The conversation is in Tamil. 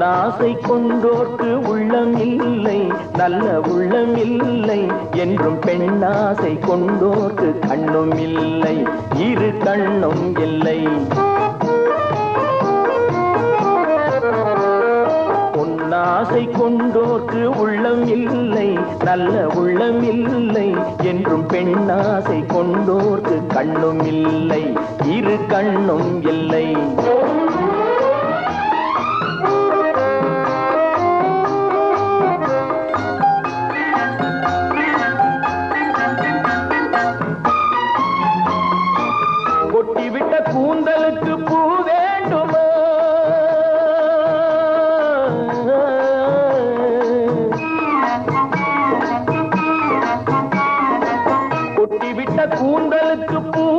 ஆசை கொண்டோர்க்கு உள்ளம் இல்லை நல்ல உள்ளம் இல்லை என்றும் பெண்ணாசை கொண்டோர்க்கு கண்ணும் இல்லை இரு கண்ணும் இல்லை. ஆசை கொண்டோர்க்கு உள்ளம் இல்லை நல்ல உள்ளம் இல்லை என்றும் பெண்ணாசை கொண்டோர்க்கு கண்ணும் இல்லை இரு கண்ணும் இல்லை. सकूंदल चुपू